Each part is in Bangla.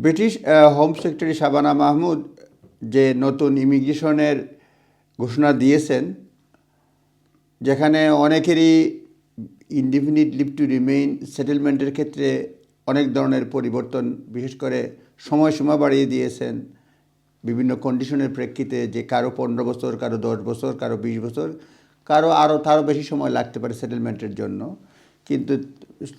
British home secretary Shabana Mahmood যে নতুন ইমিগ্রেশনের ঘোষণা দিয়েছেন, যেখানে অনেকেরই ইনডিফিনিট লিভ টু রিমেইন সেটেলমেন্টের ক্ষেত্রে অনেক ধরনের পরিবর্তন, বিশেষ করে সময়সীমা বাড়িয়ে দিয়েছেন। বিভিন্ন কন্ডিশনের প্রেক্ষিতে যে কারও পনেরো বছর, কারও দশ বছর, কারও বিশ বছর, কারও আরও তারও বেশি সময় লাগতে পারে সেটেলমেন্টের জন্য। কিন্তু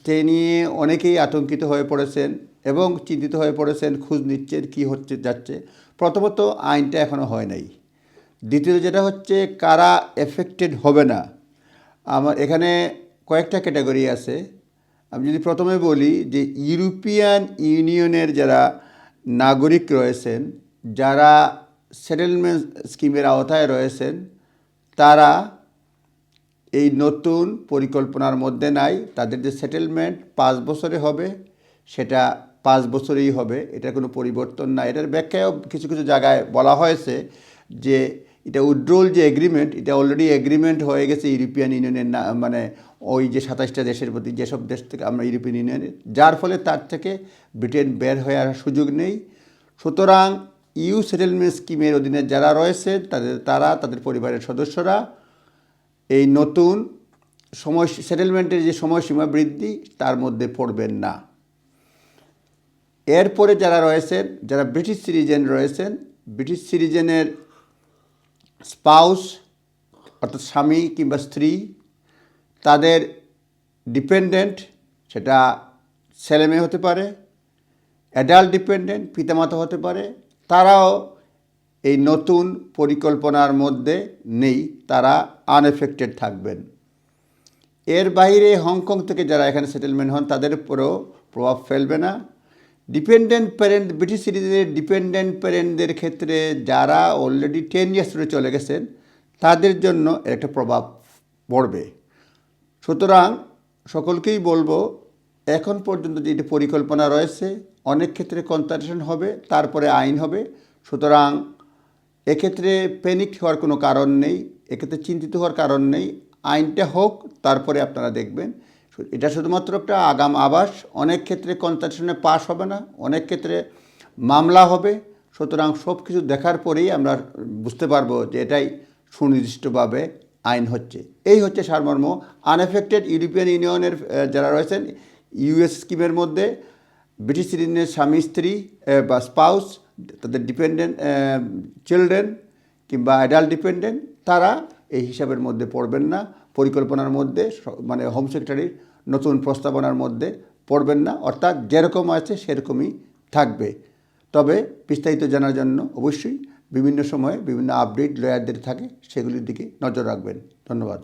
সে নিয়ে অনেকেই আতঙ্কিত হয়ে পড়েছেন এবং চিন্তিত হয়ে পড়েছেন, খোঁজ নিচ্ছেন কী হচ্ছে, যাচ্ছে। প্রথমত আইনটা এখনও হয় নাই। দ্বিতীয়ত যেটা হচ্ছে, কারা এফেক্টেড হবে না? আমার এখানে কয়েকটা ক্যাটাগরি আছে। আমি যদি প্রথমে বলি যে ইউরোপিয়ান ইউনিয়নের যারা নাগরিক রয়েছেন, যারা সেটেলমেন্ট স্কিমের আওতায় রয়েছেন, তারা এই নতুন পরিকল্পনার মধ্যে নাই। তাদের যে সেটেলমেন্ট পাঁচ বছরে হবে, সেটা পাঁচ বছরেই হবে। এটা কোনো পরিবর্তন না এটার ব্যাখ্যায়ও কিছু কিছু জায়গায় বলা হয়েছে যে এটা উইড্রোল যে এগ্রিমেন্ট এটা অলরেডি এগ্রিমেন্ট হয়ে গেছে ইউরোপিয়ান ইউনিয়নের না মানে ওই যে সাতাশটা দেশের প্রতি যেসব দেশ থেকে আমরা ইউরোপিয়ান ইউনিয়নে যার ফলে তার থেকে ব্রিটেন বের হয়ে আসার সুযোগ নেই। সুতরাং ইউ সেটেলমেন্ট স্কিমের অধীনে যারা রয়েছে, তাদের, তারা, তাদের পরিবারের সদস্যরা এই নতুন সময় সেটেলমেন্টের যে সময়সীমা বৃদ্ধি, তার মধ্যে পড়বেন না। এরপরে যারা রয়েছেন, যারা ব্রিটিশ সিটিজেন রয়েছেন, ব্রিটিশ সিটিজেনের স্পাউস, অর্থাৎ স্বামী কিংবা স্ত্রী, তাদের ডিপেন্ডেন্ট, সেটা ছেলেমেয়ে হতে পারে, অ্যাডাল্ট ডিপেন্ডেন্ট, পিতামাতা হতে পারে, তারাও এই নতুন পরিকল্পনার মধ্যে নেই, তারা আনএফেক্টেড থাকবেন। এর বাইরে হংকং থেকে যারা এখানে সেটেলমেন্ট হন, তাদের উপরেও প্রভাব ফেলবে না। ডিপেন্ডেন্ট প্যারেন্ট ব্রিটিশ সিটিজেনের ডিপেন্ডেন্ট প্যারেন্টদের ক্ষেত্রে যারা অলরেডি টেন ইয়ার্স ধরে চলে গেছেন, তাদের জন্য একটা প্রভাব পড়বে। সুতরাং সকলকেই বলব, এখন পর্যন্ত যেটি পরিকল্পনা রয়েছে, অনেক ক্ষেত্রে কনসালটেশন হবে, তারপরে আইন হবে। সুতরাং এক্ষেত্রে প্যানিক হওয়ার কোনো কারণ নেই, এক্ষেত্রে চিন্তিত হওয়ার কারণ নেই। আইনটা হোক, তারপরে আপনারা দেখবেন। এটা শুধুমাত্র একটা আগাম আবাস, অনেক ক্ষেত্রে কনসালটেশনে পাস হবে না, অনেক ক্ষেত্রে মামলা হবে। সুতরাং সব কিছু দেখার পরেই আমরা বুঝতে পারব যে এটাই সুনির্দিষ্টভাবে আইন হচ্ছে। এই হচ্ছে সারমর্ম। আনএফেক্টেড ইউরোপিয়ান ইউনিয়নের যারা রয়েছেন ইউএস স্কিমের মধ্যে ব্রিটিশ সিটিজেনের স্বামী, স্ত্রী বা স্পাউস তাদের ডিপেন্ডেন্ট চিলড্রেন কিংবা অ্যাডাল্ট ডিপেন্ডেন্ট তারা এই হিসাবের মধ্যে পড়বেন না। পরিকল্পনার মধ্যে মানে হোম সেক্রেটারির নতুন প্রস্তাবনার মধ্যে পড়বেন না। অর্থাৎ যেরকম আছে সেরকমই থাকবে। তবে বিস্তারিত জানার জন্য অবশ্যই বিভিন্ন সময়ে বিভিন্ন আপডেট লয়ারদের থাকে, সেগুলির দিকে নজর রাখবেন। ধন্যবাদ।